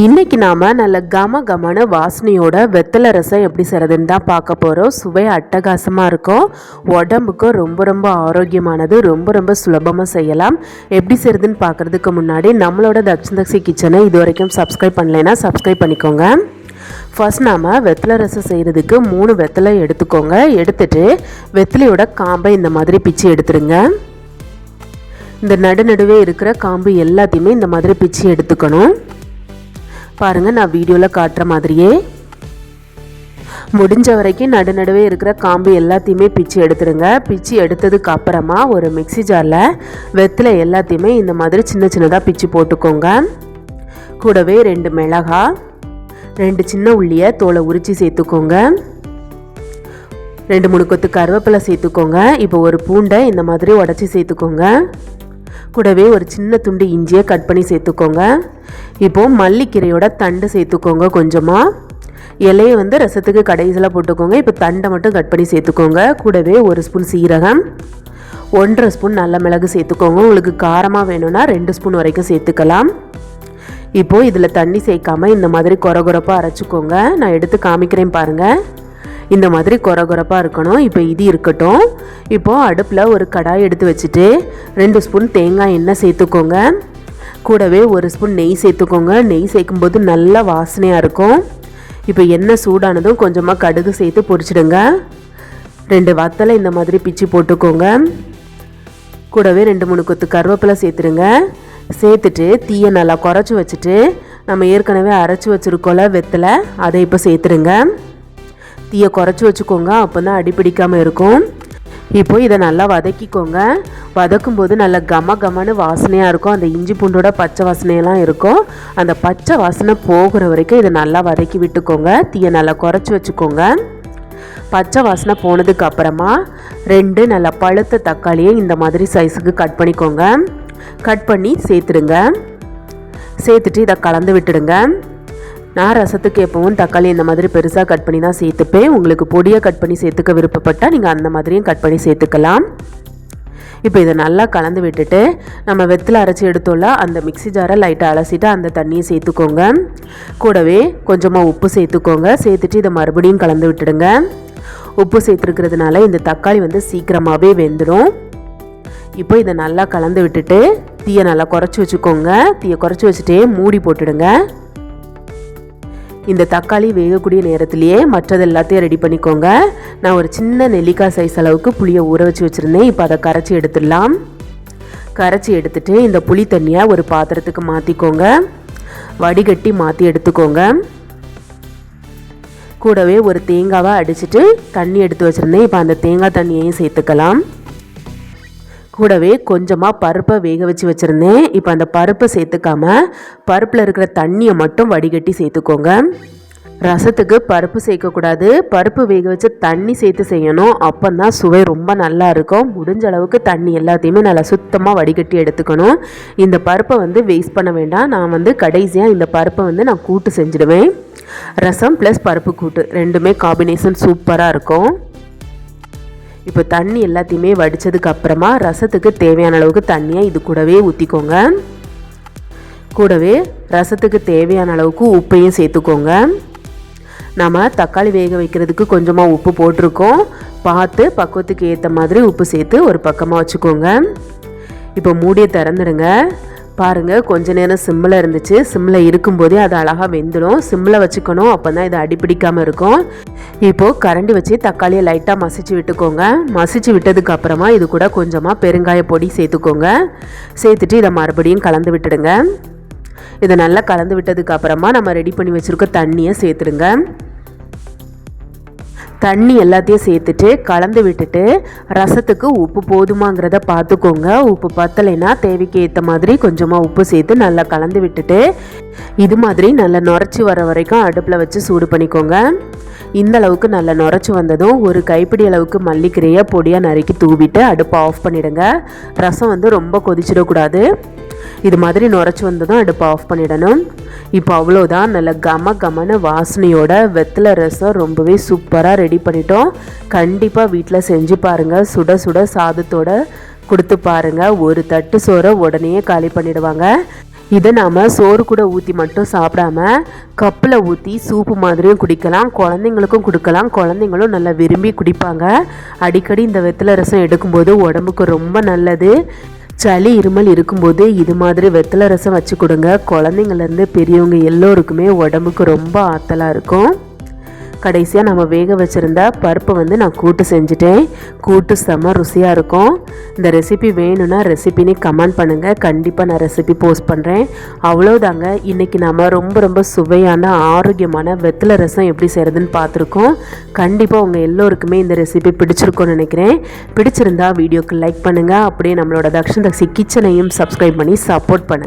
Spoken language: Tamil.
இன்னைக்கு நாம் நல்ல கம கமன வாசனையோட வெத்தலை ரசம் எப்படி செய்கிறதுன்னு தான் பார்க்க போகிறோம் சுவை அட்டகாசமாக இருக்கும். உடம்புக்கும் ரொம்ப ரொம்ப ஆரோக்கியமானது ரொம்ப ரொம்ப சுலபமாக செய்யலாம். எப்படி செய்கிறதுன்னு பார்க்குறதுக்கு முன்னாடி நம்மளோட தக்ஷன் தக்ஷி கிச்சனை இது வரைக்கும் சப்ஸ்கிரைப் பண்ணலைன்னா சப்ஸ்கிரைப் பண்ணிக்கோங்க. ஃபர்ஸ்ட் நாம் வெத்தலை ரசம் செய்கிறதுக்கு மூணு வெத்தலை எடுத்துக்கோங்க. எடுத்துட்டு வெத்தலையோட காம்பை இந்த மாதிரி பிச்சு எடுத்துருங்க. இந்த நடு நடுவே இருக்கிற காம்பு எல்லாத்தையுமே இந்த மாதிரி பிச்சு எடுத்துக்கணும். பாருங்கள் நான் வீடியோவில் காட்டுற மாதிரியே. முடிஞ்ச வரைக்கும் நடு நடுவே இருக்கிற காம்பு எல்லாத்தையுமே பிச்சு எடுத்துடுங்க பிச்சு எடுத்ததுக்கு அப்புறமா ஒரு மிக்சி ஜாரில் வெத்தில் எல்லாத்தையுமே இந்த மாதிரி சின்ன சின்னதாக பிச்சு போட்டுக்கோங்க. கூடவே ரெண்டு மிளகா ரெண்டு சின்ன உள்ளியை தோலை உரித்து சேர்த்துக்கோங்க. ரெண்டு மூணு கொத்து கருவேப்பிலை சேர்த்துக்கோங்க. இப்போ ஒரு பூண்டை இந்த மாதிரி உடச்சி சேர்த்துக்கோங்க. கூடவே ஒரு சின்ன துண்டு இஞ்சியை கட் பண்ணி சேர்த்துக்கோங்க. இப்போது மல்லிக்கீரையோட தண்டு சேர்த்துக்கோங்க கொஞ்சமாக இலையை வந்து ரசத்துக்கு கடைசியில் போட்டுக்கோங்க. இப்போ தண்டை மட்டும் கட் பண்ணி சேர்த்துக்கோங்க. கூடவே ஒரு ஸ்பூன் சீரகம் ஒன்றரை ஸ்பூன் நல்ல மிளகு சேர்த்துக்கோங்க. உங்களுக்கு காரமாக வேணும்னா ரெண்டு ஸ்பூன் வரைக்கும் சேர்த்துக்கலாம். இப்போது இதில் தண்ணி சேர்க்காம இந்த மாதிரி கொர கொரப்பாக அரைச்சிக்கோங்க. நான் எடுத்து காமிக்கிறேன் பாருங்கள் இந்த மாதிரி கொர கொரப்பாக இருக்கணும். இப்போ இது இருக்கட்டும். இப்போது அடுப்பில் ஒரு கடாய் எடுத்து வச்சுட்டு ரெண்டு ஸ்பூன் தேங்காய் எண்ணெய் சேர்த்துக்கோங்க. கூடவே ஒரு ஸ்பூன் நெய் சேர்த்துக்கோங்க. நெய் சேர்க்கும்போது நல்ல வாசனையாக இருக்கும். இப்போ எண்ணெய் சூடானதும் கொஞ்சமாக கடுகு சேர்த்து பொரிச்சிடுங்க. ரெண்டு வத்தலை இந்த மாதிரி பிச்சு போட்டுக்கோங்க. கூடவே ரெண்டு மூணு கொத்து கருவேப்பிலை சேர்த்துருங்க சேர்த்துட்டு தீயை நல்லா குறைச்சி வச்சுட்டு நம்ம ஏற்கனவே அரைச்சி வச்சுருக்கோல வெத்தலை அதை இப்போ சேர்த்துருங்க தீயை குறைச்சி வச்சுக்கோங்க அப்போ தான் அடி பிடிக்காமல் இருக்கும். இப்போ இதை நல்லா வதக்கிக்கோங்க. வதக்கும்போது நல்ல கம கமன்னு வாசனையாக இருக்கும். அந்த இஞ்சி பூண்டோட பச்சை வாசனையெல்லாம் இருக்கும். அந்த பச்சை வாசனை போகிற வரைக்கும் இதை நல்லா வதக்கி விட்டுக்கோங்க. தீயை நல்லா குறைச்சி வச்சுக்கோங்க. பச்சை வாசனை போனதுக்கு அப்புறமா ரெண்டு நல்ல பழுத்த தக்காளியை இந்த மாதிரி சைஸுக்கு கட் பண்ணிக்கோங்க. கட் பண்ணி சேர்த்துடுங்க. சேர்த்துட்டு இதை கலந்து விட்டுடுங்க. நான் ரசத்துக்கு எப்பவும் தக்காளி இந்த மாதிரி பெருசாக கட் பண்ணி தான் சேர்த்துப்பேன். உங்களுக்கு பொடியாக கட் பண்ணி சேர்த்துக்க விருப்பப்பட்டால் நீங்கள் அந்த மாதிரியும் கட் பண்ணி சேர்த்துக்கலாம். இப்போ இதை நல்லா கலந்து விட்டுட்டு நம்ம வெத்தில் அரைச்சி எடுத்தோம்ல அந்த மிக்சி ஜாரை லைட்டாக அலசிட்டு அந்த தண்ணியை சேர்த்துக்கோங்க. கூடவே கொஞ்சமாக உப்பு சேர்த்துக்கோங்க. சேர்த்துட்டு இதை மறுபடியும் கலந்து விட்டுடுங்க. உப்பு சேர்த்துருக்கிறதுனால இந்த தக்காளி வந்து சீக்கிரமாகவே வெந்துடும் இப்போ இதை நல்லா கலந்து விட்டுட்டு தீயை நல்லா குறைச்சி வச்சுக்கோங்க. தீயை குறைச்சி வச்சுட்டே மூடி போட்டுடுங்க. இந்த தக்காளி வேகக்கூடிய நேரத்திலேயே மற்றது எல்லாத்தையும் ரெடி பண்ணிக்கோங்க. நான் ஒரு சின்ன நெல்லிக்காய் சைஸ் அளவுக்கு புளியை ஊற வச்சு வச்சுருந்தேன். இப்போ அதை கரைச்சி எடுத்துடலாம். கரைச்சி எடுத்துகிட்டு இந்த புளி தண்ணியை ஒரு பாத்திரத்துக்கு மாற்றிக்கோங்க வடிகட்டி மாற்றி எடுத்துக்கோங்க. கூடவே ஒரு தேங்காவை அடிச்சுட்டு தண்ணி எடுத்து வச்சுருந்தேன். இப்போ அந்த தேங்காய் தண்ணியையும் சேர்த்துக்கலாம். கூடவே கொஞ்சமாக பருப்பை வேக வச்சு வச்சுருந்தேன். இப்போ அந்த பருப்பை சேர்த்துக்காம பருப்பில் இருக்கிற தண்ணியை மட்டும் வடிகட்டி சேர்த்துக்கோங்க. ரசத்துக்கு பருப்பு சேர்க்கக்கூடாது. பருப்பு வேக வச்சு தண்ணி சேர்த்து செய்யணும். அப்போ தான் சுவை ரொம்ப நல்லா இருக்கும். முடிஞ்ச அளவுக்கு தண்ணி எல்லாத்தையுமே நல்லா சுத்தமாக வடிகட்டி எடுத்துக்கணும். இந்த பருப்பை வந்து வேஸ்ட் பண்ண வேண்டாம். நான் வந்து கடைசியாக இந்த பருப்பை வந்து நான் கூட்டு செஞ்சுடுவேன். ரசம் ப்ளஸ் பருப்பு கூட்டு ரெண்டுமே காம்பினேஷன் சூப்பராக இருக்கும். இப்போ தண்ணி எல்லாத்தையுமே வடித்ததுக்கு அப்புறமா ரசத்துக்கு தேவையான அளவுக்கு தண்ணியை இது கூடவே ஊற்றிக்கோங்க கூடவே ரசத்துக்கு தேவையான அளவுக்கு உப்பையும் சேர்த்துக்கோங்க. நம்ம தக்காளி வேக வைக்கிறதுக்கு கொஞ்சமாக உப்பு போட்டிருக்கோம். பார்த்து பக்குவத்துக்கு ஏற்ற மாதிரி உப்பு சேர்த்து ஒரு பக்கமாக வச்சுக்கோங்க. இப்போ மூடியை திறந்துடுங்க. பாருங்கள் கொஞ்ச நேரம் சிம்மில் இருந்துச்சு. சிம்மில் இருக்கும்போதே அது அழகாக வெந்துடும். சிம்மில் வச்சுக்கணும் அப்போ தான் இது அடிப்பிடிக்காமல் இருக்கும். இப்போது கரண்டி வச்சு தக்காளியை லைட்டாக மசிச்சு விட்டுக்கோங்க. மசிச்சு விட்டதுக்கு அப்புறமா இது கூட கொஞ்சமாக பெருங்காய பொடி சேர்த்துக்கோங்க. சேர்த்துட்டு இதை மறுபடியும் கலந்து விட்டுடுங்க. இதை நல்லா கலந்து விட்டதுக்கு அப்புறமா நம்ம ரெடி பண்ணி வச்சுருக்க தண்ணியை சேர்த்துடுங்க. தண்ணி எல்லாத்தையும் சேர்த்துட்டு கலந்து விட்டுட்டு ரசத்துக்கு உப்பு போதுமாங்கிறத பார்த்துக்கோங்க. உப்பு பத்தலைன்னா தேவைக்கு ஏற்ற மாதிரி கொஞ்சமாக உப்பு சேர்த்து நல்லா கலந்து விட்டுட்டு இது மாதிரி நல்லா நுரைச்சி வர வரைக்கும் அடுப்பில் வச்சு சூடு பண்ணிக்கோங்க. இந்த அளவுக்கு நல்லா நுரைச்சி வந்ததும் ஒரு கைப்பிடி அளவுக்கு மல்லிக்கிரையை பொடியாக நறுக்கி தூவிட்டு அடுப்பை ஆஃப் பண்ணிவிடுங்க ரசம் வந்து ரொம்ப கொதிச்சிடக்கூடாது. இது மாதிரி நுரைச்சி வந்ததும் அடுப்பை ஆஃப் பண்ணிடணும். இப்போ அவ்வளோதான் நல்ல கம கமன வாசனையோட வெத்தலை ரசம் ரொம்பவே சூப்பராக ரெடி பண்ணிட்டோம். கண்டிப்பாக வீட்டில் செஞ்சு பாருங்கள் சுட சுட சாதத்தோட கொடுத்து பாருங்கள் ஒரு தட்டு சோறை உடனே காலி பண்ணிடுவாங்க. இதை நாம் சோறு கூட ஊற்றி மட்டும் சாப்பிடாம கப்பில் ஊற்றி சூப்பு மாதிரியும் குடிக்கலாம். குழந்தைங்களுக்கும் கொடுக்கலாம். குழந்தைங்களும் நல்லா விரும்பி குடிப்பாங்க. அடிக்கடி இந்த வெத்தலை ரசம் எடுக்கும்போது உடம்புக்கு ரொம்ப நல்லது. சளி இருமல் இருக்கும்போது இது மாதிரி வெத்தலை ரசம் வச்சு கொடுங்க. குழந்தைங்கள்லேருந்து பெரியவங்க எல்லோருக்குமே உடம்புக்கு ரொம்ப ஆற்றலாக இருக்கும். கடைசியாக நம்ம வேக வச்சுருந்த பருப்பை வந்து நான் கூட்டு செஞ்சுட்டேன். கூட்டு செம்ம ருசியாக இருக்கும். இந்த ரெசிபி வேணும்னா ரெசிபின்னு கமெண்ட் பண்ணுங்கள் கண்டிப்பாக நான் ரெசிபி போஸ்ட் பண்ணுறேன் அவ்வளோதாங்க இன்றைக்கி நம்ம ரொம்ப ரொம்ப சுவையான ஆரோக்கியமான வெத்தலை ரசம் எப்படி செய்கிறதுன்னு பார்த்துருக்கோம். கண்டிப்பாக உங்கள் எல்லோருக்குமே இந்த ரெசிபி பிடிச்சிருக்கோன்னு நினைக்கிறேன். பிடிச்சிருந்தா வீடியோக்கு லைக் பண்ணுங்கள் அப்படியே நம்மளோட தக்ஷன் தக்ஷி கிச்சனையும் சப்ஸ்கிரைப் பண்ணி சப்போர்ட் பண்ணுங்கள்